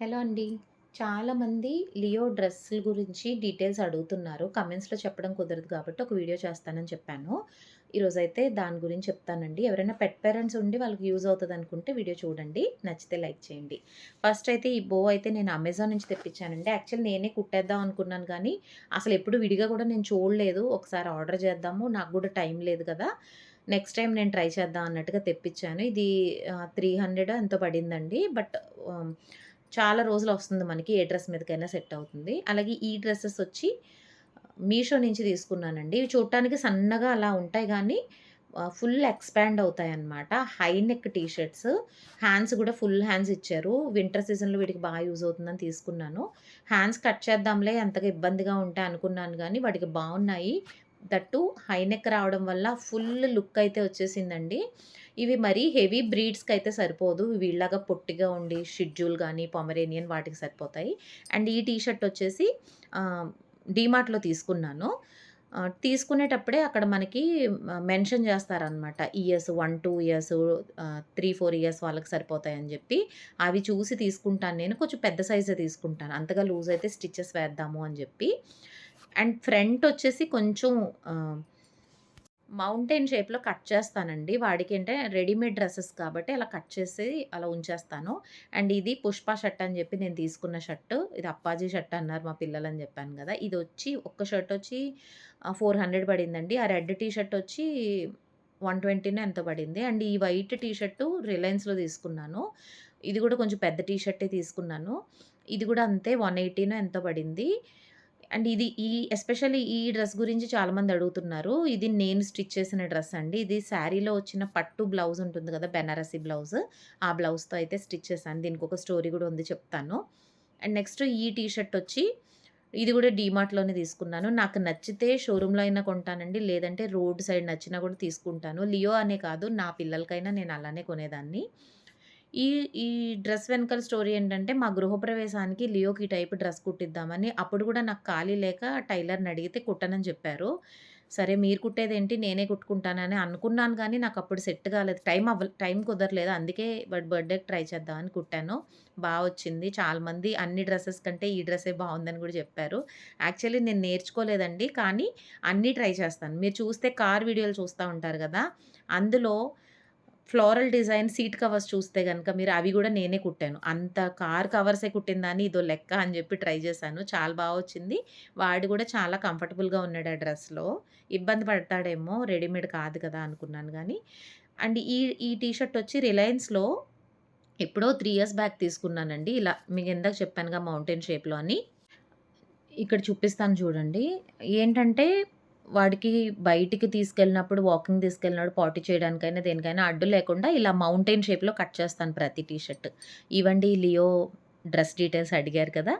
Hello అండి. చాలామంది Leo డ్రెస్సుల గురించి డీటెయిల్స్ అడుగుతున్నారు. కమెంట్స్‌లో చెప్పడం కుదరదు కాబట్టి ఒక వీడియో చేస్తానని చెప్పాను. ఈరోజైతే దాని గురించి చెప్తానండి. ఎవరైనా పెట్ పేరెంట్స్ ఉండి వాళ్ళకి యూజ్ అవుతదనుకుంటే వీడియో చూడండి. నచ్చితే లైక్ చేయండి. ఫస్ట్ అయితే ఈ బో అయితే నేను అమెజాన్ నుంచి తెప్పించానండి. యాక్చువల్లీ నేనే కుట్టేద్దాం అనుకున్నాను కానీ అసలు ఎప్పుడు విడిగా కూడా నేను చూడలేదు. ఒకసారి ఆర్డర్ చేద్దాము. నాకు కూడా టైం లేదు కదా! నెక్స్ట్ టైం నేను ట్రై చేద్దాం అన్నట్టుగా తెప్పించాను. ఇది త్రీ హండ్రెడ్ ఎంతో పడిందండి. బట్ చాలా రోజులు వస్తుంది మనకి. ఏ డ్రెస్ మీదకైనా సెట్ అవుతుంది. అలాగే ఈ డ్రెస్సెస్ వచ్చి మీషో నుంచి తీసుకున్నానండి. ఇవి చూడటానికి సన్నగా అలా ఉంటాయి కానీ ఫుల్ ఎక్స్‌పాండ్ అవుతాయి అన్నమాట high neck T shirts. Hands కూడా ఫుల్ హ్యాండ్స్ ఇచ్చారు. వింటర్ సీజన్‌లో వీటికి బాగా యూజ్ అవుతుందని తీసుకున్నాను. హ్యాండ్స్ కట్ చేద్దాంలే అంతగా ఇబ్బందిగా ఉంటాయి అనుకున్నాను కానీ వాటికి బాగున్నాయి దట్టు హై నెక్ రావడం వల్ల ఫుల్ లుక్ అయితే వచ్చేసిందండి. ఇవి మరీ హెవీ బ్రీడ్స్కి అయితే సరిపోదు. వీళ్ళగా పొట్టిగా ఉండి షెడ్యూల్ కానీ పొమరేనియన్ వాటికి సరిపోతాయి. అండ్ ఈ టీ షర్ట్ వచ్చేసి డీమార్ట్‌లో తీసుకున్నాను. తీసుకునేటప్పుడే అక్కడ మనకి మెన్షన్ చేస్తారనమాట. Years 1, 2 years three four years వాళ్ళకి సరిపోతాయని చెప్పి అవి చూసి తీసుకుంటాను నేను. కొంచెం పెద్ద సైజే తీసుకుంటాను. అంతగా లూజ్ అయితే స్టిచ్చెస్ వేద్దాము అని చెప్పి అండ్ ఫ్రంట్ వచ్చేసి కొంచెం మౌంటైన్ షేప్‌లో కట్ చేస్తానండి. వాడికి అంటే రెడీమేడ్ డ్రెస్సెస్ కాబట్టి అలా కట్ చేసి అలా ఉంచేస్తాను. అండ్ ఇది పుష్ప షర్ట్ అని చెప్పి నేను తీసుకున్న షర్టు. ఇది అప్పాజీ షర్ట్ అన్నారు మా పిల్లలని కదా ఇది వచ్చి ఒక్క షర్ట్ వచ్చి ఫోర్ హండ్రెడ్ పడిందండి. ఆ రెడ్ టీ షర్ట్ వచ్చి 120నో ఎంతో పడింది. అండ్ ఈ వైట్ టీ షర్టు రిలయన్స్‌లో తీసుకున్నాను. ఇది కూడా కొంచెం పెద్ద టీ షర్టే తీసుకున్నాను. ఇది కూడా అంతే వన్ ఎయిటీనో ఎంత పడింది. అండ్ ఇది ఈ ఎస్పెషల్లీ ఈ డ్రెస్ గురించి చాలామంది అడుగుతున్నారు. ఇది నేను స్టిచ్ చేసిన డ్రెస్ అండి. ఇది శారీలో వచ్చిన పట్టు బ్లౌజ్ ఉంటుంది కదా బెనారసీ బ్లౌజ్. ఆ బ్లౌజ్‌తో అయితే స్టిచ్ చేశాను. ఒక స్టోరీ కూడా ఉంది చెప్తాను. అండ్ నెక్స్ట్ ఈ టీషర్ట్ వచ్చి ఇది కూడా డీమార్ట్‌లోనే తీసుకున్నాను. నాకు నచ్చితే షోరూంలో అయినా కొంటానండి. లేదంటే రోడ్ సైడ్ నచ్చినా కూడా తీసుకుంటాను. లియో అనే కాదు నా పిల్లలకైనా నేను అలానే కొనేదాన్ని. ఈ ఈ డ్రెస్ వెనకాల స్టోరీ ఏంటంటే, మా గృహప్రవేశానికి లియోకి టైప్ డ్రెస్ కుట్టిద్దామని అప్పుడు కూడా నాకు ఖాళీ లేక టైలర్‌ని అడిగితే కుట్టనని చెప్పారు. సరే మీరు కుట్టేదేంటి నేనే కుట్టుకుంటానని అనుకున్నాను కానీ నాకు అప్పుడు సెట్ కాలేదు. టైం అవ్వలే టైం కుదరలేదు. అందుకే వాడి బర్త్‌డేకి ట్రై చేద్దామని కుట్టాను. బాగా వచ్చింది. చాలామంది అన్ని డ్రెస్సెస్ కంటే ఈ డ్రెస్సే బాగుందని కూడా చెప్పారు. యాక్చువల్లీ నేను నేర్చుకోలేదండి. కానీ అన్నీ ట్రై చేస్తాను. మీరు చూస్తే కార్ వీడియోలు చూస్తూ ఉంటారు కదా అందులో ఫ్లోరల్ డిజైన్ సీట్ కవర్స్ చూస్తే కనుక మీరు అవి కూడా నేనే కుట్టాను. అంత కార్ కవర్సే కుట్టిందని ఇదో లెక్క అని చెప్పి ట్రై చేశాను. చాలా బాగా వచ్చింది. వాడు కూడా చాలా కంఫర్టబుల్‌గా ఉన్నాడు ఆ డ్రెస్‌లో. ఇబ్బంది పడతాడేమో రెడీమేడ్ కాదు కదా! అనుకున్నాను కానీ అండ్ ఈ ఈ టీషర్ట్ వచ్చి రిలయన్స్‌లో ఎప్పుడో త్రీ ఇయర్స్ బ్యాక్ తీసుకున్నానండి. ఇలా మీకు ఇందాక చెప్పానుగా మౌంటైన్ షేప్‌లో అని. ఇక్కడ చూపిస్తాను చూడండి. ఏంటంటే వాడికి బయటికి తీసుకెళ్ళినప్పుడు, వాకింగ్ తీసుకెళ్ళినప్పుడు పాటీ చేయడానికైనా, దేనికైనా అడ్డు లేకుండా ఇలా మౌంటైన్ షేప్‌లో కట్ చేస్తాను ప్రతి T shirt. Leo dress details అడిగారు కదా!